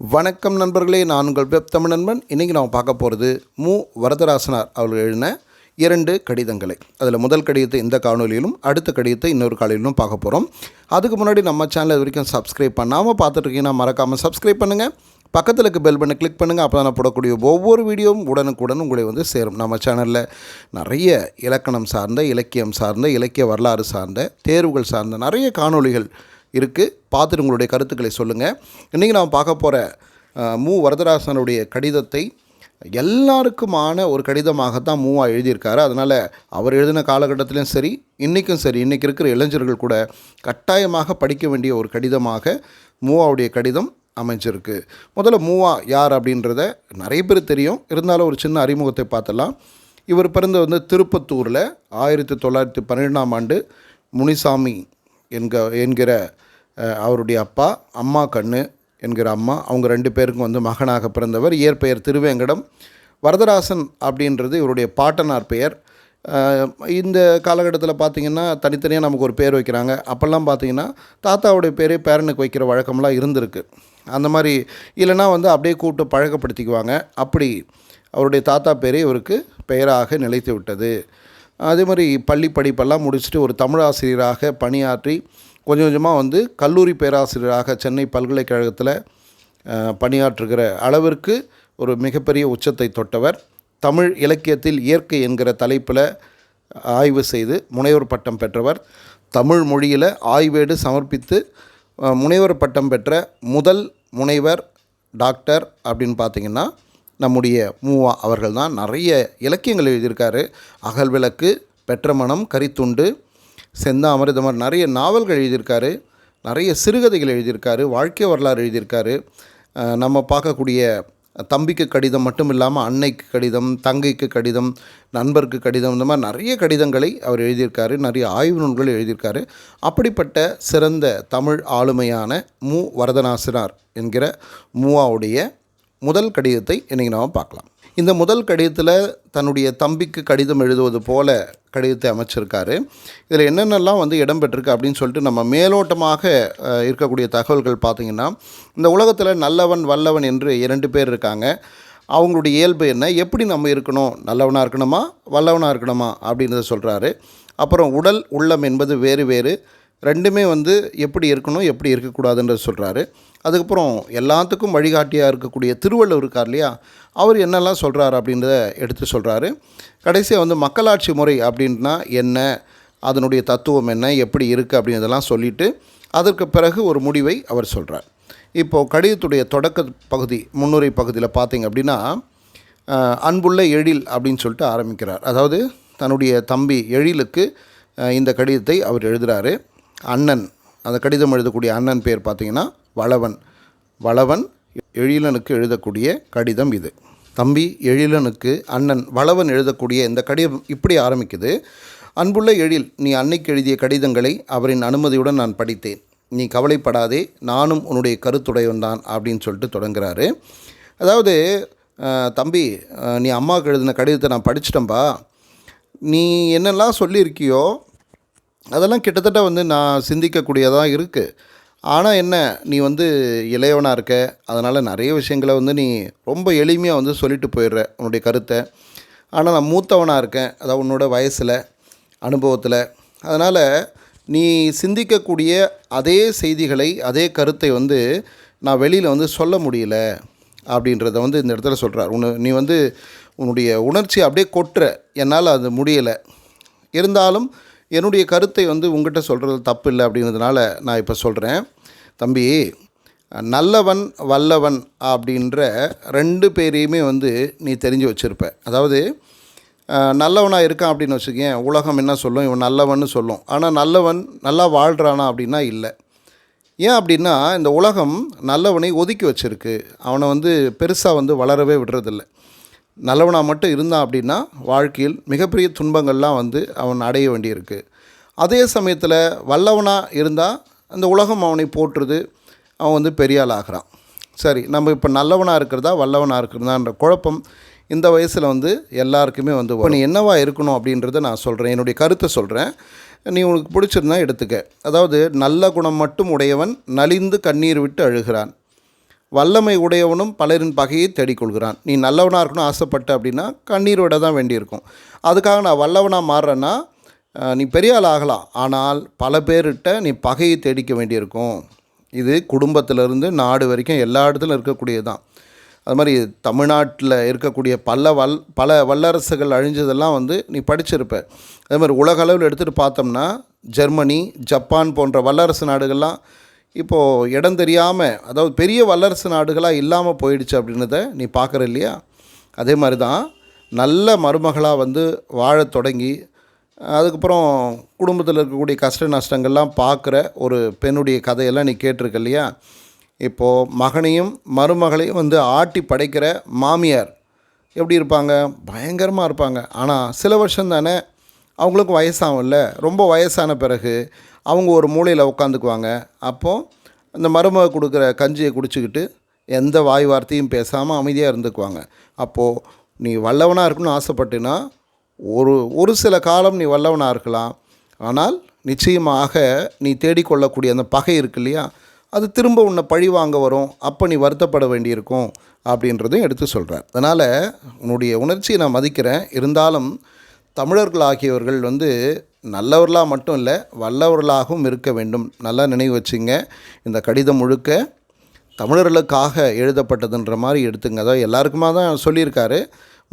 வணக்கம் நண்பர்களே நான் உங்கள் வெப் தமிழ் நண்பன். இன்றைக்கி நாம் பார்க்க போகிறது மு. வரதராசனார் அவர்கள் எழுதின இரண்டு கடிதங்களை. அதில் முதல் கடிதத்தை இந்த காணொலியிலும் அடுத்த கடிதத்தை இன்னொரு காலையிலும் பார்க்க போகிறோம் அதுக்கு முன்னாடி நம்ம சேனல் வரைக்கும் சப்ஸ்கிரைப் பண்ணாமல் பார்த்துட்ருக்கீங்கன்னா மறக்காமல் சப்ஸ்கிரைப் பண்ணுங்கள் பக்கத்தில் இருக்க பெல் பண்ணை கிளிக் பண்ணுங்கள் அப்போ நான் போடக்கூடிய ஒவ்வொரு வீடியோவும் உடனுக்குடன் உங்களை வந்து சேரும். நம்ம சேனலில் நிறைய இலக்கணம் சார்ந்த இலக்கியம் சார்ந்த இலக்கிய வரலாறு சார்ந்த தேர்வுகள் சார்ந்த நிறைய காணொளிகள் இருக்குது பார்த்துட்டு உங்களுடைய கருத்துக்களை சொல்லுங்கள் இன்றைக்கி நாம் பார்க்க போகிற மு. வரதராசனுடைய கடிதத்தை எல்லாருக்குமான ஒரு கடிதமாகத்தான் மூவா எழுதியிருக்காரு. அதனால் அவர் எழுதின காலகட்டத்திலையும் சரி இன்றைக்கும் சரி இன்றைக்கி இருக்கிற இளைஞர்கள் கூட கட்டாயமாக படிக்க வேண்டிய ஒரு கடிதமாக மூவாவுடைய கடிதம் அமைஞ்சிருக்கு. முதல்ல மூவா யார் அப்படின்றத நிறைய பேர் தெரியும். இருந்தாலும் ஒரு சின்ன அறிமுகத்தை பார்த்தலாம் இவர் பிறந்த வந்து திருப்பத்தூரில் ஆயிரத்தி தொள்ளாயிரத்தி பன்னிரெண்டாம் ஆண்டு முனிசாமி என்க என்கிற அவருடைய அப்பா அம்மா கண்ணு என்கிற அம்மா அவங்க ரெண்டு பேருக்கும் வந்து மகனாக பிறந்தவர். இயற்பெயர் திருவேங்கடம். வரதராசன் அப்படின்றது இவருடைய பாட்டனார் பெயர். இந்த காலகட்டத்தில் பார்த்திங்கன்னா தனித்தனியாக நமக்கு ஒரு பேர் வைக்கிறாங்க. அப்போல்லாம் பார்த்திங்கன்னா தாத்தாவுடைய பேரே பேரனுக்கு வைக்கிற வழக்கம்லாம் இருந்திருக்கு. அந்த மாதிரி இல்லைன்னா வந்து அப்படியே கூப்பிட்டு பழக்கப்படுத்திக்குவாங்க. அப்படி அவருடைய தாத்தா பேரே இவருக்கு பெயராக நிலைத்து விட்டது. அதே மாதிரி பள்ளி படிப்பெல்லாம் முடிச்சுட்டு ஒரு தமிழாசிரியராக பணியாற்றி கொஞ்சம் கொஞ்சமாக வந்து கல்லூரி பேராசிரியராக சென்னை பல்கலைக்கழகத்தில் பணியாற்றுகிற அளவிற்கு ஒரு மிகப்பெரிய உச்சத்தை தொட்டவர். தமிழ் இலக்கியத்தில் இயற்கை என்கிற தலைப்பில் ஆய்வு செய்து முனைவர் பட்டம் பெற்றவர். தமிழ் மொழியில் ஆய்வேடு சமர்ப்பித்து முனைவர் பட்டம் பெற்ற முதல் முனைவர் டாக்டர் அப்படின்னு பார்த்தீங்கன்னா நம்முடைய மூவா அவர்கள் தான். நிறைய இலக்கியங்கள் எழுதியிருக்காரு. அகல்விளக்கு பெற்ற மனம் கரித்துண்டு செந்தாமரை இந்த மாதிரி நிறைய நாவல்கள் எழுதியிருக்காரு நிறைய சிறுகதைகள் எழுதியிருக்காரு வாழ்க்கை வரலாறு எழுதியிருக்காரு. நம்ம பார்க்கக்கூடிய தம்பிக்கு கடிதம் மட்டும் இல்லாமல் அன்னைக்கு கடிதம் தங்கைக்கு கடிதம் நண்பருக்கு கடிதம் இந்த மாதிரி நிறைய கடிதங்களை அவர் எழுதியிருக்காரு நிறைய ஆய்வு நூல்கள் எழுதியிருக்காரு. அப்படிப்பட்ட சிறந்த தமிழ் ஆளுமையான மு. வரதநாசனார் என்கிற மூவாவுடைய முதல் கடிதத்தை இன்றைக்கி நாம் பார்க்கலாம். இந்த முதல் கடிதத்தில் தன்னுடைய தம்பிக்கு கடிதம் எழுதுவது போல கடிதத்தை அமைச்சிருக்காரு. இதில் என்னென்னலாம் வந்து இடம்பெற்றிருக்கு அப்படின்னு சொல்லிட்டு நம்ம மேலோட்டமாக இருக்கக்கூடிய தகவல்கள் பார்த்திங்கன்னா இந்த உலகத்தில் நல்லவன் வல்லவன் என்று இரண்டு பேர் இருக்காங்க. அவங்களுடைய இயல்பு என்ன? எப்படி நம்ம இருக்கணும்? நல்லவனாக இருக்கணுமா? வல்லவனாக இருக்கணுமா? அப்படின்றத சொல்கிறாரு அப்புறம் உடல் உள்ளம் என்பது வேறு வேறு. ரெண்டுமே வந்து எப்படி இருக்கணும் எப்படி இருக்கக்கூடாதுன்றது சொல்கிறாரு அதுக்கப்புறம் எல்லாத்துக்கும் வழிகாட்டியாக இருக்கக்கூடிய திருவள்ளுவர் இருக்கார் இல்லையா அவர் என்னெல்லாம் சொல்கிறாரு அப்படின்றத எடுத்து சொல்கிறாரு கடைசியாக வந்து மக்களாட்சி முறை அப்படின்னா என்ன அதனுடைய தத்துவம் என்ன எப்படி இருக்குது அப்படின்றதெல்லாம் சொல்லிவிட்டு அதற்கு பிறகு ஒரு முடிவை அவர் சொல்கிறார் இப்போது கடிதத்துடைய தொடக்க பகுதி முன்னுரை பகுதியில் பார்த்தீங்க அப்படின்னா அன்புள்ள எழில் அப்படின்னு சொல்லிட்டு ஆரம்பிக்கிறார். அதாவது தன்னுடைய தம்பி எழிலுக்கு இந்த கடிதத்தை அவர் எழுதுகிறாரு அண்ணன் அந்த கடிதம் எழுதக்கூடிய அண்ணன் பேர் பார்த்தீங்கன்னா வளவன். வளவன் எழிலனுக்கு எழுதக்கூடிய கடிதம் இது. தம்பி எழிலனுக்கு அண்ணன் வளவன் எழுதக்கூடிய இந்த கடிதம் இப்படி ஆரம்பிக்குது. அன்புள்ள எழில் நீ அன்னைக்கு எழுதிய கடிதங்களை அவரின் அனுமதியுடன் நான் படித்தேன். நீ கவலைப்படாதே நானும் உன்னுடைய கருத்துடையவன் தான் அப்படின்னு சொல்லிட்டு தொடங்குறாரு. அதாவது தம்பி நீ அம்மாவுக்கு எழுதின கடிதத்தை நான் படிச்சிட்டேன்பா. நீ என்னெல்லாம் சொல்லியிருக்கியோ அதெல்லாம் கிட்டத்தட்ட வந்து நான் சிந்திக்கக்கூடியதாக இருக்குது ஆனால் என்ன நீ வந்து இளையவனாக இருக்க அதனால் நிறைய விஷயங்களை வந்து நீ ரொம்ப எளிமையாக வந்து சொல்லிட்டு போயிடுற உன்னுடைய கருத்தை. ஆனால் நான் மூத்தவனாக இருக்கேன் அதாவது உன்னோட வயசில் அனுபவத்தில். அதனால் நீ சிந்திக்கக்கூடிய அதே செய்திகளை அதே கருத்தை வந்து நான் வெளியில் வந்து சொல்ல முடியல அப்படின்றத வந்து இந்த இடத்துல சொல்கிறார் உன்னு நீ வந்து உன்னுடைய உணர்ச்சி அப்படியே கொட்டுற. என்னால் அது முடியலை. இருந்தாலும் என்னுடைய கருத்தை வந்து உங்கள்கிட்ட சொல்கிறது தப்பு இல்லை அப்படின்றதுனால நான் இப்போ சொல்கிறேன் தம்பி நல்லவன் வல்லவன் அப்படின்ற ரெண்டு பேரையுமே வந்து நீ தெரிஞ்சு வச்சுருப்ப. அதாவது நல்லவனாக இருக்கான் அப்படின்னு வச்சுக்கேன் உலகம் என்ன சொல்லும்? இவன் நல்லவன்னு சொல்லும். ஆனால் நல்லவன் நல்லா வாழ்கிறானா அப்படின்னா இல்லை. ஏன் அப்படின்னா இந்த உலகம் நல்லவனை ஒதுக்கி வச்சுருக்கு. அவனை வந்து பெருசாக வந்து வளரவே விடுறதில்ல. நல்லவனாக மட்டும் இருந்தான் அப்படின்னா வாழ்க்கையில் மிகப்பெரிய துன்பங்கள்லாம் வந்து அவன் அடைய வேண்டியிருக்கு. அதே சமயத்தில் வல்லவனாக இருந்தால் அந்த உலகம் அவனை போற்றுது அவன் வந்து பெரியால் ஆகிறான். சரி நம்ம இப்போ நல்லவனாக இருக்கிறதா வல்லவனாக இருக்கிறதான்ற குழப்பம் இந்த வயசில் வந்து எல்லாருக்குமே வந்து இப்போ நீ என்னவா இருக்கணும் அப்படின்றத நான் சொல்கிறேன் என்னுடைய கருத்தை சொல்கிறேன் நீ உனக்கு பிடிச்சிருந்தா எடுத்துக்க. அதாவது நல்ல குணம் மட்டும் உடையவன் நலிந்து கண்ணீர் விட்டு அழுகிறான். வல்லமை உடையவனும் பலரின் பகையை தேடிக்கொள்கிறான். நீ நல்லவனாக இருக்கணும் ஆசைப்பட்ட அப்படின்னா கண்ணீரோட தான் வேண்டியிருக்கும். அதுக்காக நான் வல்லவனாக மாறுறேன்னா நீ பெரிய ஆள் ஆகலாம். ஆனால் பல பேர்கிட்ட நீ பகையை தேடிக்க வேண்டியிருக்கும். இது குடும்பத்திலிருந்து நாடு வரைக்கும் எல்லா இடத்துலையும் இருக்கக்கூடியது தான் அது மாதிரி தமிழ்நாட்டில் இருக்கக்கூடிய பல வல் பல வல்லரசுகள் அழிஞ்சதெல்லாம் வந்து நீ படிச்சிருப்ப. அதே மாதிரி உலக அளவில் எடுத்துகிட்டு பார்த்தோம்னா ஜெர்மனி ஜப்பான் போன்ற வல்லரசு நாடுகள்லாம் இப்போது இடம் தெரியாமல் அதாவது பெரிய வல்லரசு நாடுகளாக இல்லாமல் போயிடுச்சு அப்படின்றத நீ பார்க்குற இல்லையா? அதே மாதிரி தான் நல்ல மருமகளாக வந்து வாழத் தொடங்கி அதுக்கப்புறம் குடும்பத்தில் இருக்கக்கூடிய கஷ்ட நஷ்டங்கள்லாம் பார்க்குற ஒரு பெண்ணுடைய கதையெல்லாம் நீ கேட்டிருக்க இல்லையா? இப்போது மகனையும் மருமகளையும் வந்து ஆட்டி படைக்கிற மாமியார் எப்படி இருப்பாங்க? பயங்கரமாக இருப்பாங்க. ஆனால் சில வருஷம் தானே அவங்களுக்கும் வயசாகும்ல ரொம்ப வயசான பிறகு அவங்க ஒரு மூலையில் உட்காந்துக்குவாங்க அப்போது அந்த மருமக கொடுக்குற கஞ்சியை குடிச்சிக்கிட்டு எந்த வாய் வார்த்தையும் பேசாமல் அமைதியாக இருந்துக்குவாங்க. அப்போது நீ வல்லவனாக இருக்கணும்னு ஆசைப்பட்டுனா ஒரு ஒரு சில காலம் நீ வல்லவனாக இருக்கலாம். ஆனால் நிச்சயமாக நீ தேடிக்கொள்ளக்கூடிய அந்த பகை இருக்கு இல்லையா? அது திரும்ப உன்னை பழி வாங்க வரும். அப்போ நீ வருத்தப்பட வேண்டியிருக்கும். அப்படின்றதையும் எடுத்து சொல்கிறார் அதனால் உன்னுடைய உணர்ச்சியை நான் மதிக்கிறேன். இருந்தாலும் தமிழர்கள் ஆகியவர்கள் வந்து நல்லவர்களாக மட்டும் இல்லை வல்லவர்களாகவும் இருக்க வேண்டும். நல்லா நினைவு வச்சுங்க. இந்த கடிதம் முழுக்க தமிழர்களுக்காக எழுதப்பட்டதுன்ற மாதிரி எடுத்துங்க. அதாவது எல்லாருக்குமா தான் சொல்லியிருக்காரு.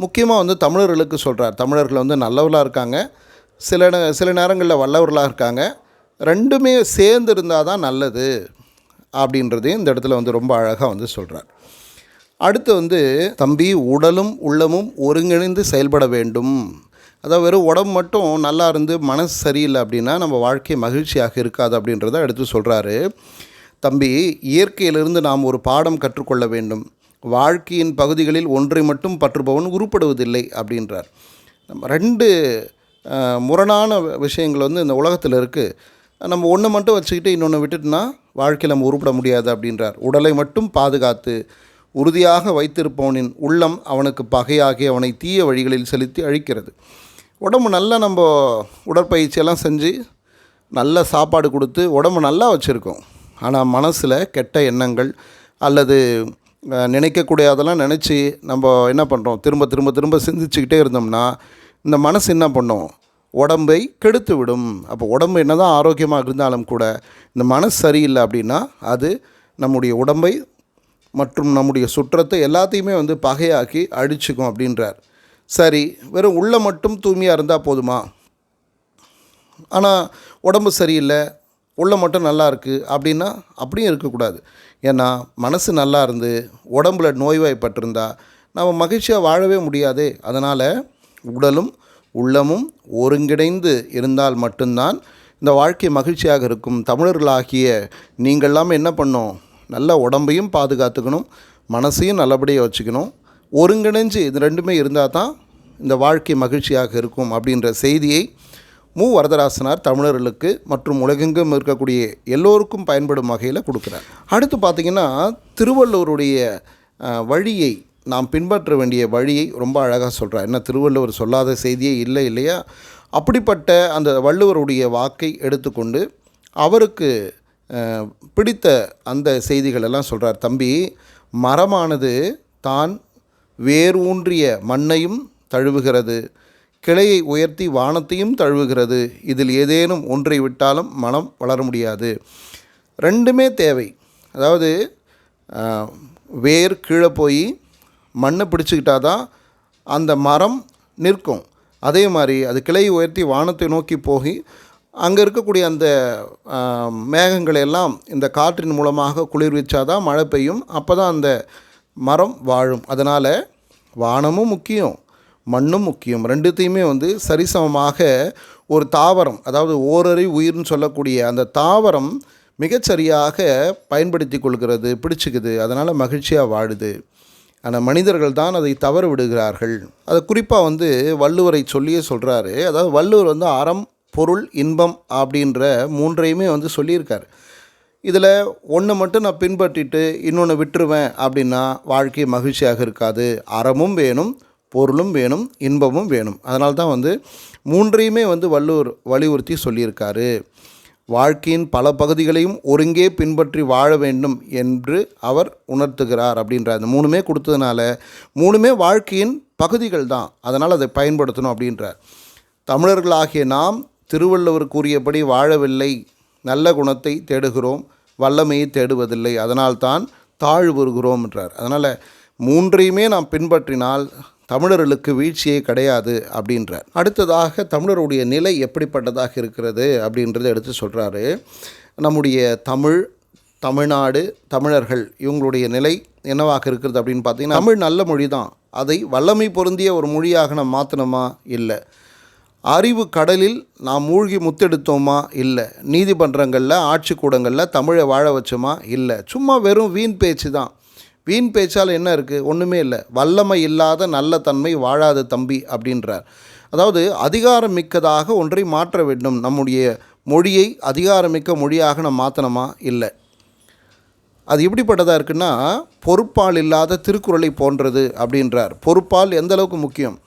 முக்கியமாக வந்து தமிழர்களுக்கு சொல்கிறார் தமிழர்கள் வந்து நல்லவர்களாக இருக்காங்க. சில சில நேரங்களில் வல்லவர்களாக இருக்காங்க. ரெண்டுமே சேர்ந்து இருந்தால் தான் நல்லது அப்படின்றதையும் இந்த இடத்துல வந்து ரொம்ப அழகாக வந்து சொல்கிறார் அடுத்து வந்து தம்பி உடலும் உள்ளமும் ஒருங்கிணைந்து செயல்பட வேண்டும். அதாவது வெறும் உடம்பு மட்டும் நல்லா இருந்து மனசு சரியில்லை அப்படின்னா நம்ம வாழ்க்கை மகிழ்ச்சியாக இருக்காது அப்படின்றத எடுத்து சொல்கிறாரு தம்பி இயற்கையிலிருந்து நாம் ஒரு பாடம் கற்றுக்கொள்ள வேண்டும். வாழ்க்கையின் பகுதிகளில் ஒன்றை மட்டும் பற்றுபவன் உருப்படுவதில்லை அப்படின்றார். நம்ம ரெண்டு முரணான விஷயங்கள் வந்து இந்த உலகத்தில் இருக்குது நம்ம ஒன்று மட்டும் வச்சுக்கிட்டு இன்னொன்று விட்டுட்டுனா வாழ்க்கையில் நம்ம உருப்பட முடியாது அப்படின்றார். உடலை மட்டும் பாதுகாத்து உறுதியாக வைத்திருப்பவனின் உள்ளம் அவனுக்கு பகையாகி அவனை தீய வழிகளில் செலுத்தி அழிக்கிறது. உடம்பு நல்லா நம்ம உடற்பயிற்சியெல்லாம் செஞ்சு நல்ல சாப்பாடு கொடுத்து உடம்பு நல்லா வச்சுருக்கோம். ஆனால் மனசில் கெட்ட எண்ணங்கள் அல்லது நினைக்கக்கூடியதெல்லாம் நினைக்கக்கூடிய அதெல்லாம் நினச்சி நம்ம என்ன பண்ணுறோம்? திரும்ப திரும்ப திரும்ப சிந்திச்சுக்கிட்டே இருந்தோம்னா இந்த மனசு என்ன பண்ணும்? உடம்பை கெடுத்து விடும். அப்போ உடம்பு என்ன தான் ஆரோக்கியமாக இருந்தாலும் கூட இந்த மனசு சரியில்லை அப்படின்னா அது நம்முடைய உடம்பை மற்றும் நம்முடைய சுற்றத்தை எல்லாத்தையுமே வந்து பகையாக்கி அழிச்சுக்கும் அப்படின்றார். சரி வெறும் உள்ள மட்டும் தூய்மையாக இருந்தால் போதுமா? ஆனால் உடம்பு சரியில்லை உள்ள மட்டும் நல்லா இருக்குது அப்படின்னா அப்படியும் இருக்கக்கூடாது. ஏன்னா மனசு நல்லா இருந்து உடம்புல நோய்வாய்ப்பட்டிருந்தா நம்ம மகிழ்ச்சியாக வாழவே முடியாதே. அதனால் உடலும் உள்ளமும் ஒருங்கிணைந்து இருந்தால் மட்டும்தான் இந்த வாழ்க்கை மகிழ்ச்சியாக இருக்கும். தமிழர்களாகிய நீங்கள்லாம் என்ன பண்ணோம் நல்ல உடம்பையும் பாதுகாத்துக்கணும் மனசையும் நல்லபடியாக வச்சுக்கணும். ஒருங்கிணைஞ்சு இது ரெண்டுமே இருந்தால் தான் இந்த வாழ்க்கை மகிழ்ச்சியாக இருக்கும் அப்படின்ற செய்தியை மு. வரதராசனார் தமிழர்களுக்கு மற்றும் உலகெங்கும் இருக்கக்கூடிய எல்லோருக்கும் பயன்படும் வகையில் கொடுக்குறார். அடுத்து பார்த்திங்கன்னா திருவள்ளுவருடைய வழியை நாம் பின்பற்ற வேண்டிய வழியை ரொம்ப அழகாக சொல்கிறார் என்ன திருவள்ளுவர் சொல்லாத செய்தியே இல்லை இல்லையா? அப்படிப்பட்ட அந்த வள்ளுவருடைய வாக்கை எடுத்துக்கொண்டு அவருக்கு பிடித்த அந்த செய்திகளெல்லாம் சொல்கிறார் தம்பி மரமானது தான் வேர் ஊன்றிய மண்ணையும் தழுவுகிறது. கிளையை உயர்த்தி வானத்தையும் தழுவுகிறது. இதில் ஏதேனும் ஒன்றை விட்டாலும் மனம் வளர முடியாது. ரெண்டுமே தேவை. அதாவது வேர் கீழே போய் மண்ணை பிடிச்சிக்கிட்டா தான் அந்த மரம் நிற்கும். அதே மாதிரி அது கிளையை உயர்த்தி வானத்தை நோக்கி போய் அங்கே இருக்கக்கூடிய அந்த மேகங்களை எல்லாம் இந்த காற்றின் மூலமாக குளிர்விச்சாதான் மழை பெய்யும். அப்போ தான் அந்த மரம் வாழும். அதனால் வானமும் முக்கியம் மண்ணும் முக்கியம். ரெண்டுத்தையுமே வந்து சரிசமமாக ஒரு தாவரம் அதாவது ஓரறி உயிர்னு சொல்லக்கூடிய அந்த தாவரம் மிகச்சரியாக பயன்படுத்தி கொள்கிறது பிடிச்சிக்குது அதனால் மகிழ்ச்சியாக வாழுது. ஆனால் மனிதர்கள் தான் அதை தவறு விடுகிறார்கள். அதை குறிப்பாக வந்து வள்ளுவரை சொல்லியே சொல்கிறாரு அதாவது வள்ளுவர் வந்து அறம் பொருள் இன்பம் அப்படின்ற மூன்றையுமே வந்து சொல்லியிருக்கார். இதில் ஒன்று மட்டும் நான் பின்பற்றிட்டு இன்னொன்று விட்டுருவேன் அப்படின்னா வாழ்க்கை மகிழ்ச்சியாக இருக்காது. அறமும் வேணும் பொருளும் வேணும் இன்பமும் வேணும். அதனால தான் வந்து மூன்றையுமே வந்து வள்ளுவர் வலியுறுத்தி சொல்லியிருக்காரு. வாழ்க்கையின் பல பகுதிகளையும் ஒருங்கே பின்பற்றி வாழ வேண்டும் என்று அவர் உணர்த்துகிறார் அப்படின்ற அந்த மூணுமே கொடுத்ததுனால மூணுமே வாழ்க்கையின் பகுதிகள் தான். அதனால் அதை பயன்படுத்தணும் அப்படின்றார். தமிழர்களாகிய நாம் திருவள்ளுவர் கூறியபடி வாழவில்லை. நல்ல குணத்தை தேடுகிறோம் வல்லமையை தேடுவதில்லை அதனால்தான் தாழ்வுறுகிறோம் என்றார். அதனால் மூன்றையுமே நாம் பின்பற்றினால் தமிழர்களுக்கு வீழ்ச்சியே கிடையாது அப்படின்றார். அடுத்ததாக தமிழருடைய நிலை எப்படிப்பட்டதாக இருக்கிறது அப்படின்றத எடுத்து சொல்கிறாரு நம்முடைய தமிழ் தமிழ்நாடு தமிழர்கள் இவங்களுடைய நிலை என்னவாக இருக்கிறது அப்படின்னு பார்த்தீங்கன்னா தமிழ் நல்ல மொழி தான் அதை வல்லமை பொருந்திய ஒரு மொழியாக நம்ம மாற்றணுமா இல்லை. அறிவு கடலில் நாம் மூழ்கி முத்தெடுத்தோமா? இல்லை. நீதிமன்றங்களில் ஆட்சி கூடங்களில் தமிழை வாழ வச்சோமா? இல்லை. சும்மா வெறும் வீண் பேச்சு தான். வீண் பேச்சால் என்ன இருக்குது ஒன்றுமே இல்லை. வல்லமை இல்லாத நல்ல தன்மை வாழாத தம்பி அப்படின்றார். அதாவது அதிகாரம் மிக்கதாக ஒன்றை மாற்ற வேண்டும். நம்முடைய மொழியை அதிகாரமிக்க மொழியாக நம்ம மாற்றணுமா இல்லை. அது எப்படிப்பட்டதாக இருக்குன்னா பொறுப்பால் இல்லாத திருக்குறளை போன்றது அப்படின்றார். பொறுப்பால் எந்த அளவுக்கு முக்கியம்?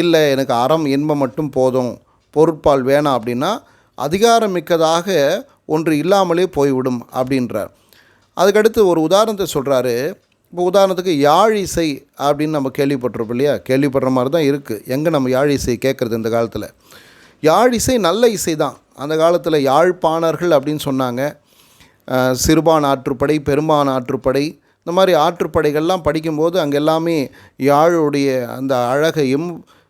இல்லை எனக்கு அறம் இன்பம் மட்டும் போதும் பொருட்பால் வேணாம் அப்படின்னா அதிகாரமிக்கதாக ஒன்று இல்லாமலே போய்விடும் அப்படின்றார். அதுக்கடுத்து ஒரு உதாரணத்தை சொல்கிறாரு இப்போ உதாரணத்துக்கு யாழ் இசை அப்படின்னு நம்ம கேள்விப்பட்டிருப்போம் இல்லையா? கேள்விப்படுற மாதிரி தான் இருக்குது எங்கே நம்ம யாழ் இசை கேட்குறது இந்த காலத்தில்? யாழ் இசை நல்ல இசை தான். அந்த காலத்தில் யாழ்ப்பாணர்கள் அப்படின்னு சொன்னாங்க. சிறுபான் ஆற்றுப்படை பெரும்பான் ஆற்றுப்படை இந்த மாதிரி ஆற்றுப்படைகள்லாம் படிக்கும்போது அங்கே எல்லாமே யாழுடைய அந்த அழகையும்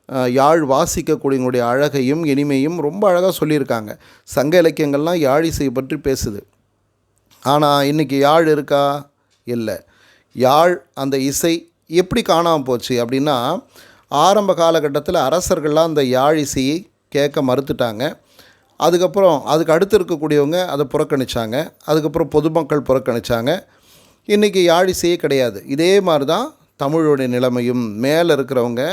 யாழ் வாசிக்கக்கூடியவங்களுடைய அழகையும் இனிமையும் ரொம்ப அழகாக சொல்லியிருக்காங்க. சங்க இலக்கியங்கள்லாம் யாழ் இசை பற்றி பேசுது. ஆனால் இன்றைக்கி யாழ் இருக்கா? இல்லை. யாழ் அந்த இசை எப்படி காணாமல் போச்சு அப்படின்னா ஆரம்ப காலகட்டத்தில் அரசர்கள்லாம் அந்த யாழ் இசையை கேட்க மறுத்துட்டாங்க. அதுக்கப்புறம் அதுக்கு அடுத்து இருக்கக்கூடியவங்க அதை புறக்கணிச்சாங்க. அதுக்கப்புறம் பொதுமக்கள் புறக்கணிச்சாங்க. இன்றைக்கி யாழ் இசையே கிடையாது. இதே மாதிரி தான் தமிழோடைய நிலைமையும். மேலே இருக்கிறவங்க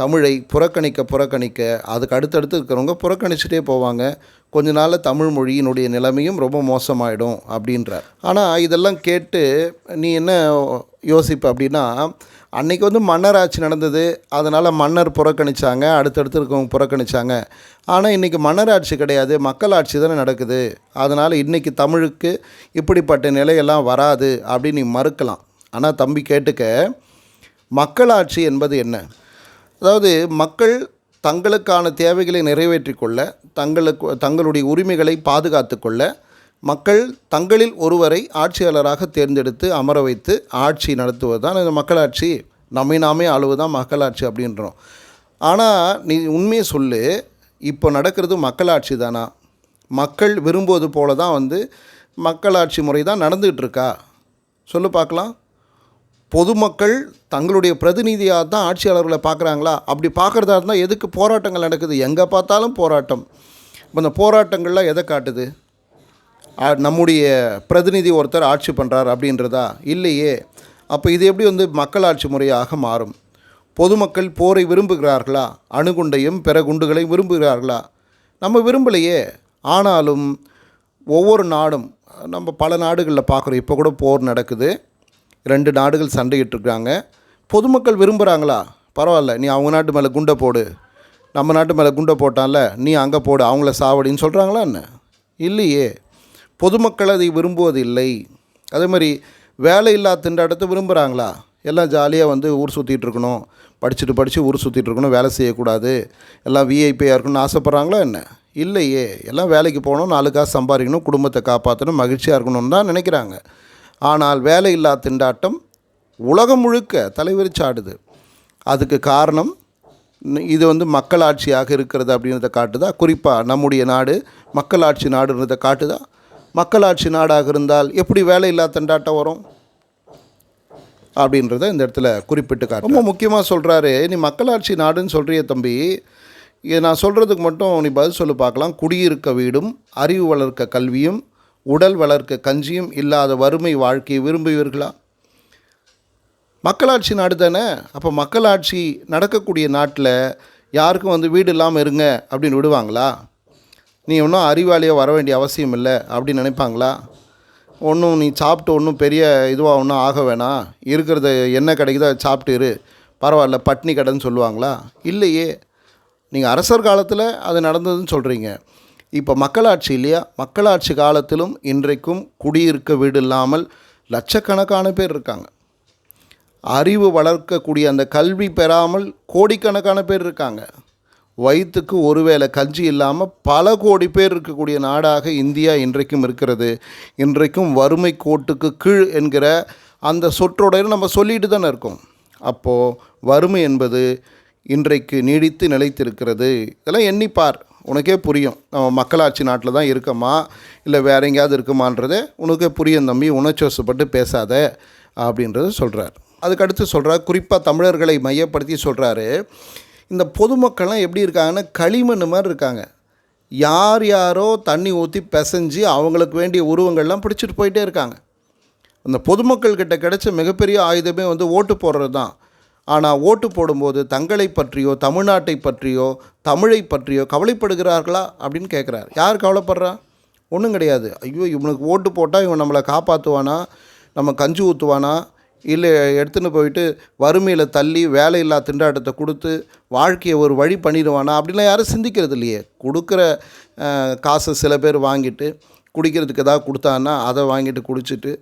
தமிழை புறக்கணிக்க புறக்கணிக்க அதுக்கு அடுத்தடுத்து இருக்கிறவங்க புறக்கணிச்சுட்டே போவாங்க. கொஞ்ச நாளில் தமிழ் மொழியினுடைய நிலைமையும் ரொம்ப மோசமாயிடும் அப்படின்றார். ஆனால் இதெல்லாம் கேட்டு நீ என்ன யோசிப்ப அப்படின்னா அன்றைக்கி வந்து மன்னர் ஆட்சி நடந்தது. அதனால் மன்னர் புறக்கணிச்சாங்க அடுத்தடுத்து இருக்கவங்க புறக்கணிச்சாங்க. ஆனால் இன்றைக்கி மன்னர் ஆட்சி கிடையாது மக்கள் ஆட்சி தானே நடக்குது. அதனால் இன்றைக்கி தமிழுக்கு இப்படிப்பட்ட நிலையெல்லாம் வராது அப்படின்னு நீ மறுக்கலாம். ஆனால் தம்பி கேட்டுக்க மக்களாட்சி என்பது என்ன? அதாவது மக்கள் தங்களுக்கான தேவைகளை நிறைவேற்றிக்கொள்ள தங்களுக்கு தங்களுடைய உரிமைகளை பாதுகாத்து கொள்ள மக்கள் தங்களில் ஒருவரை ஆட்சியாளராக தேர்ந்தெடுத்து அமர வைத்து ஆட்சி நடத்துவது தான் இந்த மக்களாட்சி. நம்மை நாமே ஆளுவதுதான் மக்களாட்சி அப்படின்றோம். ஆனால் நீ உண்மையை சொல்லு இப்போ நடக்கிறது மக்களாட்சி தானா? மக்கள் விரும்புவது போல தான் வந்து மக்களாட்சி முறை தான் நடந்துகிட்டு இருக்கா? சொல்லு பார்க்கலாம். பொதுமக்கள் தங்களுடைய பிரதிநிதியாக தான் ஆட்சியாளர்களை பார்க்குறாங்களா? அப்படி பார்க்குறதா இருந்தால் எதுக்கு போராட்டங்கள் நடக்குது? எங்கே பார்த்தாலும் போராட்டம். இப்போ இந்த போராட்டங்கள்லாம் எதை காட்டுது? நம்முடைய பிரதிநிதி ஒருத்தர் ஆட்சி பண்ணுறார் அப்படின்றதா? இல்லையே. அப்போ இது எப்படி வந்து மக்களாட்சி முறையாக மாறும்? பொதுமக்கள் போரை விரும்புகிறார்களா? அணுகுண்டையும் பிற குண்டுகளையும் விரும்புகிறார்களா? நம்ம விரும்பலையே. ஆனாலும் ஒவ்வொரு நாடும் நம்ம பல நாடுகளில் பார்க்குறோம் இப்போ கூட போர் நடக்குது. ரெண்டு நாடுகள் சண்டையிட்டுருக்காங்க. பொதுமக்கள் விரும்புகிறாங்களா பரவாயில்ல நீ அவங்க நாட்டு மேலே குண்டை போடு. நம்ம நாட்டு மேலே குண்டை போட்டான்ல நீ அங்கே போடு அவங்கள சாவடின்னு சொல்கிறாங்களா என்ன? இல்லையே. பொதுமக்கள் அதை விரும்புவது இல்லை அதே மாதிரி வேலையில்லா திண்டாட்டத்தை விரும்புகிறாங்களா எல்லாம் ஜாலியாக வந்து ஊர் சுற்றிட்டு இருக்கணும். படிச்சுட்டு படித்து ஊர் சுற்றிட்டு இருக்கணும் வேலை செய்யக்கூடாது. எல்லாம் விஐபியாக இருக்கணும்னு ஆசைப்பட்றாங்களா என்ன? இல்லையே. எல்லாம் வேலைக்கு போகணும் நாலு காசு சம்பாதிக்கணும் குடும்பத்தை காப்பாற்றணும் மகிழ்ச்சியாக இருக்கணும்னு தான் நினைக்கிறாங்க. ஆனால் வேலையில்லா திண்டாட்டம் உலகம் முழுக்க தலைவிரிச்சாடுது. அதுக்கு காரணம் இது வந்து மக்களாட்சியாக இருக்கிறது அப்படின்றத காட்டுதா? குறிப்பாக நம்முடைய நாடு மக்களாட்சி நாடுன்றதை காட்டுதா? மக்களாட்சி நாடாக இருந்தால் எப்படி வேலையில்லா திண்டாட்டம் வரும்? அப்படின்றத இந்த இடத்துல குறிப்பிட்டு காட்டு ரொம்ப முக்கியமாக சொல்கிறாரு நீ மக்களாட்சி நாடுன்னு சொல்கிறிய தம்பி. இதை நான் சொல்கிறதுக்கு மட்டும் நீ பதில் சொல்லி பார்க்கலாம். குடியிருக்க வீடும் அறிவு வளர்க்க கல்வியும் உடல் வளர்க்க கஞ்சியும் இல்லாத வறுமை வாழ்க்கையை விரும்புவீர்களா? மக்களாட்சி நாடு தானே. அப்போ மக்களாட்சி நடக்கக்கூடிய நாட்டில் யாருக்கும் வந்து வீடு இல்லாமல் இருங்க அப்படின்னு விடுவாங்களா? நீ ஒன்றும் அறிவாளியாக வர வேண்டிய அவசியம் இல்லை அப்படின்னு நினைப்பாங்களா? ஒன்றும் நீ சாப்பிட்டு ஒன்றும் பெரிய இதுவாக ஒன்றும் ஆக வேணாம். இருக்கிறத என்ன கிடைக்குதோ அதை சாப்பிட்டு இரு. பரவாயில்ல பட்னி கடைன்னு சொல்லுவாங்களா? இல்லையே. நீங்கள் அரசர் காலத்தில் அது நடந்ததுன்னு சொல்கிறீங்க இப்போ மக்களாட்சி இல்லையா? மக்களாட்சி காலத்திலும் இன்றைக்கும் குடியிருக்க வீடு இல்லாமல் லட்சக்கணக்கான பேர் இருக்காங்க. அறிவு வளர்க்கக்கூடிய அந்த கல்வி பெறாமல் கோடிக்கணக்கான பேர் இருக்காங்க. வயிற்றுக்கு ஒருவேளை கஞ்சி இல்லாமல் பல கோடி பேர் இருக்கக்கூடிய நாடாக இந்தியா இன்றைக்கும் இருக்கிறது. இன்றைக்கும் வறுமை கோட்டுக்கு கீழ் என்கிற அந்த சொற்றொடையில் நம்ம சொல்லிட்டு தானே இருக்கோம். அப்போது வறுமை என்பது இன்றைக்கு நீடித்து நிலைத்திருக்கிறது. இதெல்லாம் எண்ணிப்பார். உனக்கே புரியும். நம்ம மக்களாட்சி நாட்டில் தான் இருக்கமா இல்லை வேற எங்கேயாவது இருக்குமான்றதே உனக்கே புரியும் தம்பி உணர்ச்சிவசப்பட்டு பேசாத அப்படின்றத சொல்கிறார் அதுக்கடுத்து சொல்கிறார் குறிப்பாக தமிழர்களை மையப்படுத்தி சொல்கிறாரு இந்த பொதுமக்கள்லாம் எப்படி இருக்காங்கன்னா களிமண் மாதிரி இருக்காங்க. யார் யாரோ தண்ணி ஊற்றி பிசைஞ்சு அவங்களுக்கு வேண்டிய உருவங்கள்லாம் பிடிச்சிட்டு போயிட்டே இருக்காங்க. அந்த பொதுமக்கள்கிட்ட கிடைச்ச மிகப்பெரிய ஆயுதமே வந்து ஓட்டு போடுறது தான். ஆனால் ஓட்டு போடும்போது தங்களை பற்றியோ தமிழ்நாட்டை பற்றியோ தமிழை பற்றியோ கவலைப்படுகிறார்களா அப்படின்னு கேட்குறாரு யார் கவலைப்படுறா? ஒன்றும் கிடையாது. ஐயோ இவனுக்கு ஓட்டு போட்டால் இவன் நம்மளை காப்பாற்றுவானா நம்ம கஞ்சி ஊற்றுவானா இல்லை எடுத்துன்னு போயிட்டு வறுமையில் தள்ளி வேலையில்லா திண்டாட்டத்தை கொடுத்து வாழ்க்கையை ஒரு வழி பண்ணிடுவானா? அப்படிலாம் யாரும் சிந்திக்கிறது இல்லையே. கொடுக்குற காசை சில பேர் வாங்கிட்டு குடிக்கிறதுக்கு ஏதாவது கொடுத்தான்னா அதை வாங்கிட்டு குடிச்சிட்டு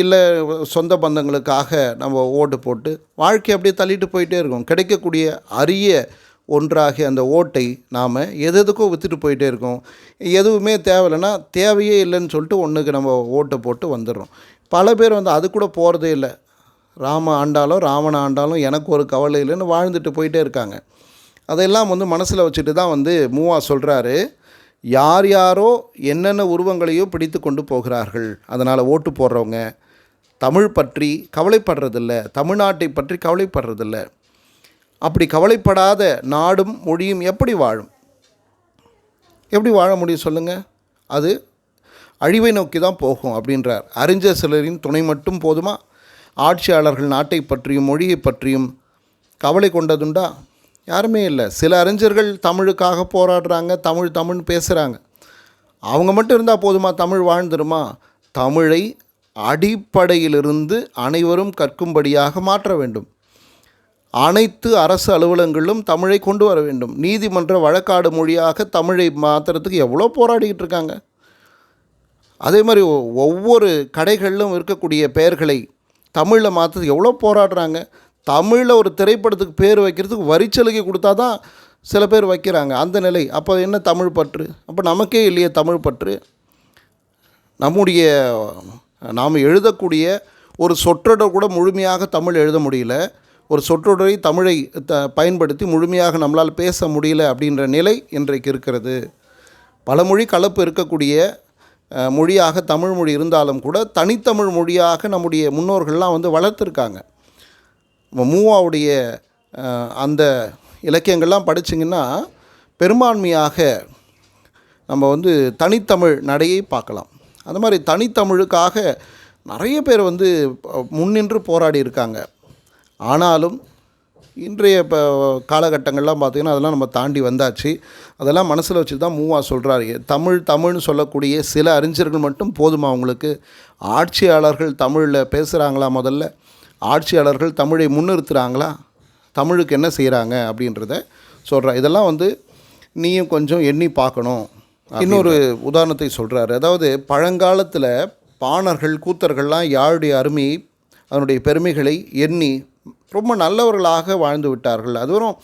இல்லை சொந்த பந்தங்களுக்காக நம்ம ஓட்டு போட்டு வாழ்க்கை அப்படியே தள்ளிட்டு போயிட்டே இருக்கோம். கிடைக்கக்கூடிய அரிய ஒன்றாகிய அந்த ஓட்டை நாம் எது எதுக்கோ விற்றுட்டு போயிட்டே இருக்கோம். எதுவுமே தேவையில்லைன்னா தேவையே இல்லைன்னு சொல்லிட்டு ஒன்றுக்கு நம்ம ஓட்டை போட்டு வந்துடுறோம். பல பேர் வந்து அது கூட போகிறதே இல்லை. ராம ஆண்டாலும் ராவண ஆண்டாலும் எனக்கு ஒரு கவலை இல்லைன்னு வாழ்ந்துட்டு போயிட்டே இருக்காங்க. அதெல்லாம் வந்து மனசில் வச்சுட்டு தான் வந்து மூவா சொல்கிறாரு யார் யாரோ என்னென்ன உருவங்களையோ பிடித்து கொண்டு போகிறார்கள். அதனால் ஓட்டு போடுறவங்க தமிழ் பற்றி கவலைப்படுறதில்ல தமிழ்நாட்டை பற்றி கவலைப்படுறதில்ல. அப்படி கவலைப்படாத நாடும் மொழியும் எப்படி வாழும்? எப்படி வாழ முடியும் சொல்லுங்கள் அது அழிவை நோக்கி தான் போகும் அப்படின்றார். அறிஞர் சிலரின் துணை மட்டும் போதுமா? ஆட்சியாளர்கள் நாட்டை பற்றியும் மொழியை பற்றியும் கவலை கொண்டதுண்டா? யாருமே இல்லை. சில அறிஞர்கள் தமிழுக்காக போராடுறாங்க தமிழ் தமிழ்னு பேசுகிறாங்க அவங்க மட்டும் இருந்தால் போதுமா தமிழ் வாழ்ந்துருமா? தமிழை அடிப்படையிலிருந்து அனைவரும் கற்கும்படியாக மாற்ற வேண்டும். அனைத்து அரசு அலுவலகங்களும் தமிழை கொண்டு வர வேண்டும். நீதிமன்ற வழக்காடு மொழியாக தமிழை மாற்றுறதுக்கு எவ்வளோ போராடிக்கிட்டு இருக்காங்க. அதே மாதிரி ஒவ்வொரு கடைகளிலும் இருக்கக்கூடிய பெயர்களை தமிழில் மாற்றுறதுக்கு எவ்வளோ போராடுறாங்க. தமிழில் ஒரு திரைப்படத்துக்கு பேர் வைக்கிறதுக்கு வரிச்சலுகை கொடுத்தா தான் சில பேர் வைக்கிறாங்க. அந்த நிலை. அப்போ என்ன தமிழ் பற்று? அப்போ நமக்கே இல்லையே தமிழ் பற்று. நம்முடைய நாம் எழுதக்கூடிய ஒரு சொற்றொடர் கூட முழுமையாக தமிழ் எழுத முடியல. ஒரு சொற்றொடரை தமிழை த பயன்படுத்தி முழுமையாக நம்மளால் பேச முடியல அப்படின்ற நிலை இன்றைக்கு இருக்கிறது. பல மொழி கலப்பு இருக்கக்கூடிய மொழியாக தமிழ் மொழி இருந்தாலும் கூட தனித்தமிழ் மொழியாக நம்முடைய முன்னோர்கள்லாம் வந்து வளர்த்துருக்காங்க. மூவாவுடைய அந்த இலக்கியங்கள்லாம் படிச்சிங்கன்னா பெரும்பான்மையாக நம்ம வந்து தனித்தமிழ் நடையை பார்க்கலாம். அந்த மாதிரி தனித்தமிழுக்காக நிறைய பேர் வந்து முன்னின்று போராடி இருக்காங்க. ஆனாலும் இன்றைய இப்போ காலகட்டங்கள்லாம் பார்த்திங்கன்னா அதெல்லாம் நம்ம தாண்டி வந்தாச்சு. அதெல்லாம் மனசில் வச்சு தான் மூவா சொல்கிறாரு தமிழ் தமிழ்னு சொல்லக்கூடிய சில அறிஞர்கள் மட்டும் போதுமா அவங்களுக்கு? ஆட்சியாளர்கள் தமிழில் பேசுகிறாங்களா முதல்ல? ஆட்சியாளர்கள் தமிழை முன்னிறுத்துகிறாங்களா தமிழுக்கு என்ன செய்கிறாங்க அப்படின்றத சொல்கிறேன் இதெல்லாம் வந்து நீயும் கொஞ்சம் எண்ணி பார்க்கணும் இன்னொரு உதாரணத்தை சொல்கிறாரு அதாவது பழங்காலத்தில் பாணர்கள் கூத்தர்கள்லாம் யாழுடைய அருமையை அதனுடைய பெருமைகளை எண்ணி ரொம்ப நல்லவர்களாக வாழ்ந்து விட்டார்கள். அதுவரும்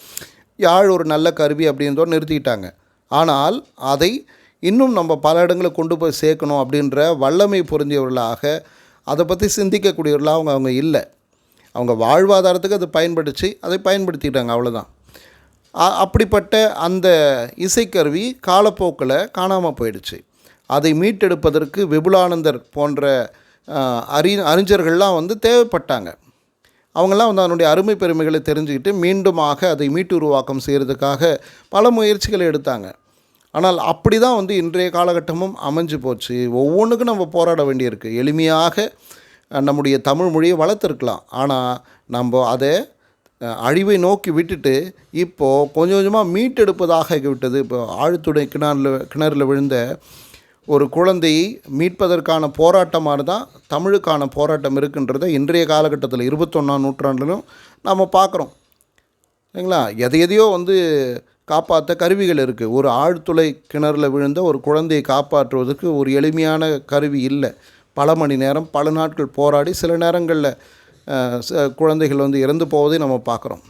யாழ் ஒரு நல்ல கருவி அப்படின்றதோடு நிறுத்திக்கிட்டாங்க ஆனால் அதை இன்னும் நம்ம பல இடங்களுக்கு கொண்டு போய் சேர்க்கணும் அப்படின்ற வல்லமை பொருந்தியவர்களாக அதை பற்றி சிந்திக்கக்கூடியவர்களாக அவங்க அவங்க இல்லை. அவங்க வாழ்வாதாரத்துக்கு அது பயன்படுத்தி அதை பயன்படுத்திட்டாங்க அவ்வளோதான் அப்படிப்பட்ட அந்த இசைக்கருவி காலப்போக்கில் காணாமல் போயிடுச்சு. அதை மீட்டெடுப்பதற்கு விபுலானந்தர் போன்ற அறி அறிஞர்கள்லாம் வந்து தேவைப்பட்டாங்க. அவங்கெல்லாம் வந்து அதனுடைய அருமை பெருமைகளை தெரிஞ்சுக்கிட்டு மீண்டுமாக அதை மீட்டு உருவாக்கம் செய்கிறதுக்காக பல முயற்சிகளை எடுத்தாங்க. ஆனால் அப்படி தான் வந்து இன்றைய காலகட்டமும் அமைஞ்சு போச்சு. ஒவ்வொன்றுக்கும் நம்ம போராட வேண்டியிருக்கு. எளிமையாக நம்முடைய தமிழ் மொழியை வளர்த்துருக்கலாம். ஆனால் நம்ம அதை அழிவை நோக்கி விட்டுட்டு இப்போது கொஞ்சம் கொஞ்சமாக மீட்டெடுப்பதாக விட்டது இப்போ ஆழ்துடை கிணறுல கிணறுல விழுந்த ஒரு குழந்தையை மீட்பதற்கான போராட்டமாக தான் தமிழுக்கான போராட்டம் இருக்குன்றதை இன்றைய காலகட்டத்தில் இருபத்தொன்னாம் நூற்றாண்டிலும் நாம் பார்க்குறோம். சரிங்களா? எதை எதையோ வந்து காப்பாற்ற கருவிகள் இருக்குது ஒரு ஆழ்துளை கிணறுல விழுந்த ஒரு குழந்தையை காப்பாற்றுவதற்கு ஒரு எளிமையான கருவி இல்லை. பல மணி நேரம் பல நாட்கள் போராடி சில நேரங்களில் குழந்தைகள் வந்து இறந்து போவதை நம்ம பார்க்குறோம்.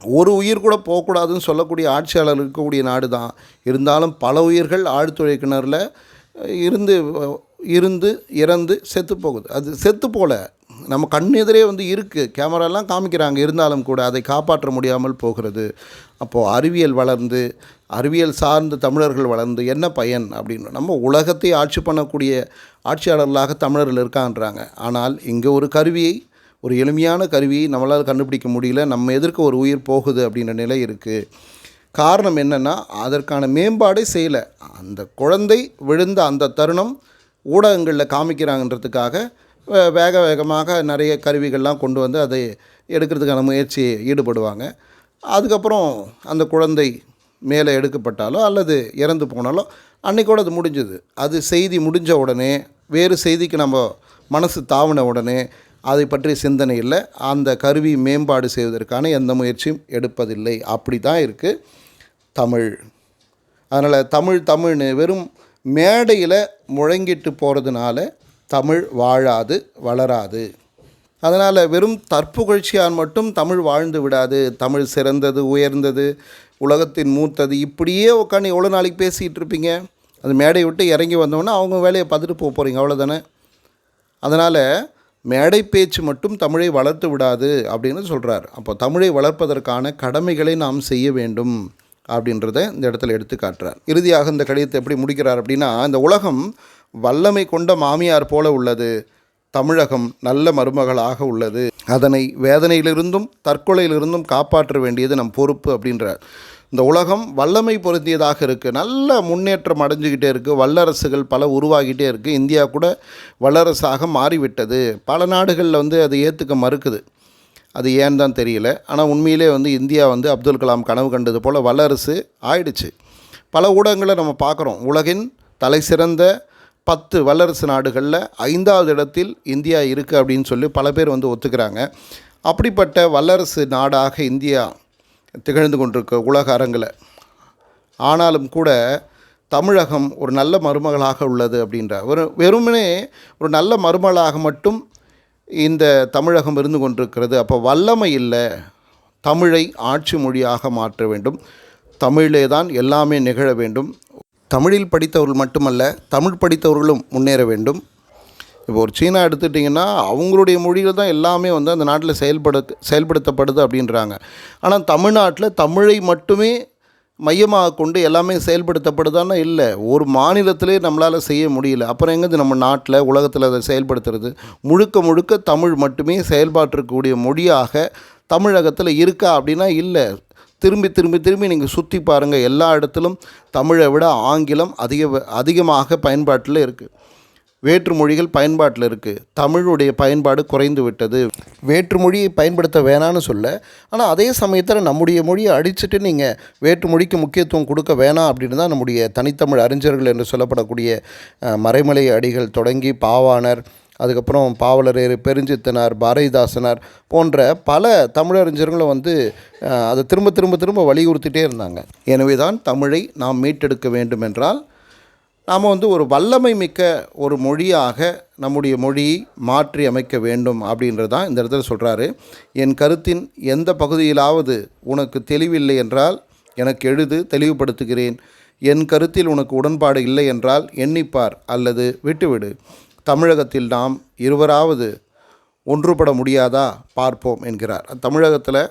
ஒரு உயிர் கூட போகக்கூடாதுன்னு சொல்லக்கூடிய ஆட்சியாளர் இருக்கக்கூடிய நாடு தான். இருந்தாலும் பல உயிர்கள் ஆழ்துறை கிணறுல இருந்து இருந்து இறந்து செத்து போகுது. அது செத்து போல. நம்ம கண்ணெதிரே வந்து இருக்குது கேமராலாம் காமிக்கிறாங்க. இருந்தாலும் கூட அதை காப்பாற்ற முடியாமல் போகிறது. அப்போது அறிவியல் வளர்ந்து அறிவியல் சார்ந்த தமிழர்கள் வளர்ந்து என்ன பயன் அப்படின்னு நம்ம உலகத்தை ஆட்சி பண்ணக்கூடிய ஆட்சியாளர்களாக தமிழர்கள் இருக்கான்றாங்க. ஆனால் இங்கே ஒரு கருவியை ஒரு எளிமையான கருவியை நம்மளால் கண்டுபிடிக்க முடியல. நம்ம எதிர்க்க ஒரு உயிர் போகுது அப்படின்ற நிலை இருக்குது காரணம் என்னென்னா அதற்கான மேம்பாடே செய்யலை. அந்த குழந்தை விழுந்த அந்த தருணம் ஊடகங்களில் காமிக்கிறாங்கன்றதுக்காக வே- வேக வேகமாக நிறைய கருவிகள்லாம் கொண்டு வந்து அதை எடுக்கிறதுக்கான முயற்சி ஈடுபடுவாங்க. அதுக்கப்புறம் அந்த குழந்தை மேலே எடுக்கப்பட்டாலோ அல்லது இறந்து போனாலோ அன்றைக்கூட அது முடிஞ்சது. அது செய்தி முடிஞ்ச உடனே வேறு செய்திக்கு நம்ம மனசு தாவின உடனே அதை பற்றி சிந்தனை இல்லை. அந்த கருவி மேம்பாடு செய்வதற்கான எந்த முயற்சியும் எடுப்பதில்லை. அப்படி தான் இருக்குது தமிழ். அதனால் தமிழ் தமிழ்னு வெறும் மேடையில் முழங்கிட்டு போகிறதுனால தமிழ் வாழாது வளராது. அதனால் வெறும் தற்புகழ்ச்சியால் மட்டும் தமிழ் வாழ்ந்து விடாது. தமிழ் சிறந்தது உயர்ந்தது உலகத்தின் மூத்தது. இப்படியே உட்காந்து எவ்வளோ நாளைக்கு பேசிகிட்டு இருப்பீங்க? அது மேடை விட்டு இறங்கி வந்தோன்னே அவங்க வேலையை பார்த்துட்டு போக போகிறீங்க அவ்வளோதானே அதனால் மேடை பேச்சு மட்டும் தமிழை வளர்த்து விடாது அப்படின்னு சொல்கிறார் அப்போ தமிழை வளர்ப்பதற்கான கடமைகளை நாம் செய்ய வேண்டும் அப்படின்றத இந்த இடத்துல எடுத்து காட்டுறார். இறுதியாக இந்த கடிதத்தை எப்படி முடிக்கிறார் அப்படின்னா இந்த உலகம் வல்லமை கொண்ட மாமியார் போல உள்ளது. தமிழகம் நல்ல மருமகளாக உள்ளது. அதனை வேதனையிலிருந்தும் தற்கொலையிலிருந்தும் காப்பாற்ற வேண்டியது நம் பொறுப்பு அப்படின்றார். இந்த உலகம் வல்லமை பொருந்தியதாக இருக்குது நல்ல முன்னேற்றம் அடைஞ்சுக்கிட்டே இருக்குது வல்லரசுகள் பல உருவாகிட்டே இருக்குது இந்தியா கூட வல்லரசாக மாறிவிட்டது. பல நாடுகளில் வந்து அதை ஏற்றுக்க மறுக்குது. அது ஏன் தான் தெரியல. ஆனால் உண்மையிலே வந்து இந்தியா வந்து அப்துல் கலாம் கனவு கண்டது போல் வல்லரசு ஆயிடுச்சு. பல ஊடகங்களை நம்ம பார்க்குறோம். உலகின் தலை சிறந்த பத்து வல்லரசு நாடுகளில் ஐந்தாவது இடத்தில் இந்தியா இருக்குது அப்படின்னு சொல்லி பல பேர் வந்து ஒத்துக்கிறாங்க. அப்படிப்பட்ட வல்லரசு நாடாக இந்தியா திகழ்ந்து கொண்டிருக்க உலக அரங்கில். ஆனாலும் கூட தமிழகம் ஒரு நல்ல மருமகளாக உள்ளது அப்படின்ற ஒரு வெறுமனே ஒரு நல்ல மருமகளாக மட்டும் இந்த தமிழகம் இருந்து கொண்டிருக்கிறது. அப்போ வல்லமை இல்லை. தமிழை ஆட்சி மொழியாக மாற்ற வேண்டும். தமிழே தான் எல்லாமே நிகழ வேண்டும். தமிழில் படித்தவர்கள் மட்டுமல்ல தமிழ் படித்தவர்களும் முன்னேற வேண்டும். இப்போ ஒரு சீனா எடுத்துட்டிங்கன்னா அவங்களுடைய மொழியில் தான் எல்லாமே வந்து அந்த நாட்டில் செயல்பட செயல்படுத்தப்படுது அப்படின்றாங்க. ஆனால் தமிழ்நாட்டில் தமிழை மட்டுமே மையமாக கொண்டு எல்லாமே செயல்படுத்தப்படுதான்னா இல்லை. ஒரு மாநிலத்திலே நம்மளால் செய்ய முடியல. அப்புறம் எங்கேருந்து நம்ம நாட்டில் உலகத்தில் அதை செயல்படுத்துறது? முழுக்க முழுக்க தமிழ் மட்டுமே செயல்பாட்டிருக்கக்கூடிய மொழியாக தமிழகத்தில் இருக்கா அப்படின்னா இல்லை. திரும்பி திரும்பி திரும்பி நீங்கள் சுற்றி பாருங்கள் எல்லா இடத்திலும் தமிழை விட ஆங்கிலம் அதிக அதிகமாக பயன்பாட்டில் இருக்குது வேற்று மொழிகள் பயன்பாட்டில் இருக்குது தமிழுடைய பயன்பாடு குறைந்து விட்டது. வேற்றுமொழியை பயன்படுத்த வேணான்னு சொல்ல. ஆனால் அதே சமயத்தில் நம்முடைய மொழியை அடிச்சுட்டு நீங்கள் வேற்றுமொழிக்கு முக்கியத்துவம் கொடுக்க வேணாம் அப்படின்னு தான் நம்முடைய தனித்தமிழ் அறிஞர்கள் என்று சொல்லப்படக்கூடிய மறைமலை அடிகள் தொடங்கி பாவாணர் அதுக்கப்புறம் பாவலரேறு பெருஞ்சித்தனார் பாரதிதாசனார் போன்ற பல தமிழறிஞர்களும் வந்து அதை திரும்ப திரும்ப திரும்ப வலியுறுத்திட்டே இருந்தாங்க. எனவே தான் தமிழை நாம் மீட்டெடுக்க வேண்டும் என்றால் நாம் வந்து ஒரு வல்லமை மிக்க ஒரு மொழியாக நம்முடைய மொழியை மாற்றி அமைக்க வேண்டும் அப்படின்றது தான் இந்த இடத்துல சொல்கிறாரு என் கருத்தின் எந்த பகுதியிலாவது உனக்கு தெளிவில்லை என்றால் எனக்கு எழுது தெளிவுபடுத்துகிறேன். என் கருத்தில் உனக்கு உடன்பாடு இல்லை என்றால் எண்ணிப்பார் அல்லது விட்டுவிடு. தமிழகத்தில் நாம் இருவராவது ஒன்றுபட முடியாதா பார்ப்போம் என்கிறார். தமிழகத்தில்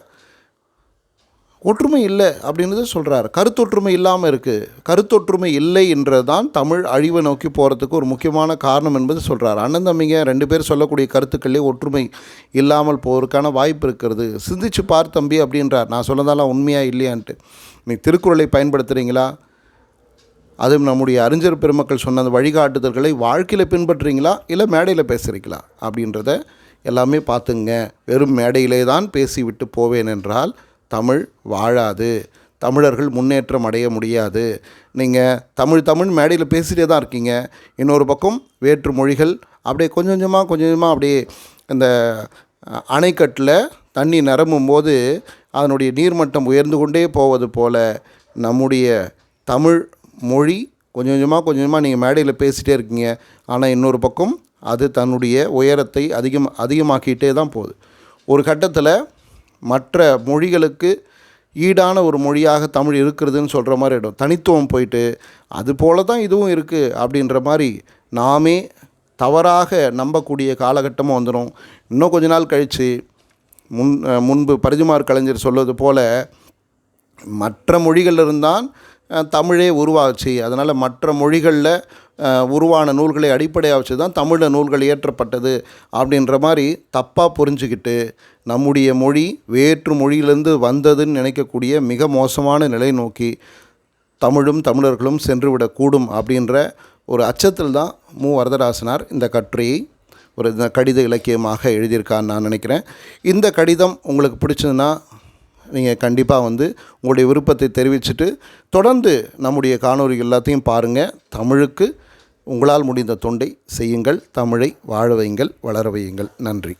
ஒற்றுமை இல்லை அப்படின்றது சொல்கிறார் கருத்தொற்றுமை இல்லாமல் இருக்குது கருத்தொற்றுமை இல்லை என்றது தான் தமிழ் அழிவை நோக்கி போகிறதுக்கு ஒரு முக்கியமான காரணம் என்பது சொல்கிறார் அண்ணன் தம்பிங்க ரெண்டு பேர் சொல்லக்கூடிய கருத்துக்களே ஒற்றுமை இல்லாமல் போவதற்கான வாய்ப்பு இருக்கிறது. சிந்திச்சு பார் தம்பி அப்படின்றார். நான் சொன்னதெல்லாம் உண்மையாக இல்லையான்ட்டு. நீ திருக்குறளை பயன்படுத்துகிறீங்களா அதுவும் நம்முடைய அறிஞர் பெருமக்கள் சொன்ன அந்த வழிகாட்டுதல்களை வாழ்க்கையில் பின்பற்றுறீங்களா? இல்லை மேடையில் பேசுகிறீங்களா அப்படின்றத எல்லாமே பார்த்துங்க. வெறும் மேடையிலே தான் பேசிவிட்டு போவேன் என்றால் தமிழ் வாழாது. தமிழர்கள் முன்னேற்றம் அடைய முடியாது. நீங்கள் தமிழ் தமிழ் மேடையில் பேசிகிட்டே தான் இருக்கீங்க. இன்னொரு பக்கம் வேற்று மொழிகள் அப்படியே கொஞ்சம் கொஞ்சமாக கொஞ்சம் கொஞ்சமாக அப்படியே இந்த அணைக்கட்டில் தண்ணி நிரம்பும் போது அதனுடைய நீர்மட்டம் உயர்ந்து கொண்டே போவது போல நம்முடைய தமிழ் மொழி கொஞ்சம் கொஞ்சமாக கொஞ்சம் கொஞ்சமாக நீங்கள் மேடையில் பேசிகிட்டே இருக்கீங்க. ஆனால் இன்னொரு பக்கம் அது தன்னுடைய உயரத்தை அதிகம் அதிகமாக்கிட்டே தான் போகுது. ஒரு கட்டத்தில் மற்ற மொழிகளுக்கு ஈடான ஒரு மொழியாக தமிழ் இருக்கிறதுன்னு சொல்கிற மாதிரி இடம் தனித்துவம் போயிட்டு அது போல தான் இதுவும் இருக்குது அப்படின்ற மாதிரி நாமே தவறாக நம்பக்கூடிய காலகட்டமும் வந்துடும் இன்னும் கொஞ்ச நாள் கழித்து முன் முன்பு பரிதிமார் கலைஞர் சொல்வது போல மற்ற மொழிகளிலிருந்தான் தமிழே உருவாச்சு. அதனால் மற்ற மொழிகளில் உருவான நூல்களை அடிப்படையாக வச்சு தான் தமிழில் நூல்கள் இயற்றப்பட்டது அப்படின்ற மாதிரி தப்பாக புரிஞ்சுக்கிட்டு நம்முடைய மொழி வேற்று மொழியிலேருந்து வந்ததுன்னு நினைக்கக்கூடிய மிக மோசமான நிலை நோக்கி தமிழும் தமிழர்களும் சென்றுவிடக்கூடும் அப்படின்ற ஒரு அச்சத்தில் தான் மு. வரதராசனார் இந்த கட்டுரையை ஒரு கடித இலக்கியமாக எழுதியிருக்கான்னு நான் நினைக்கிறேன். இந்த கடிதம் உங்களுக்கு பிடிச்சதுன்னா நீங்கள் கண்டிப்பாக வந்து உங்களுடைய விருப்பத்தை தெரிவிச்சுட்டு தொடர்ந்து நம்முடைய காணொளி எல்லாத்தையும் பாருங்கள் தமிழுக்கு உங்களால் முடிந்த தொண்டை செய்யுங்கள். தமிழை வாழ வையுங்கள் வளர வையுங்கள். நன்றி.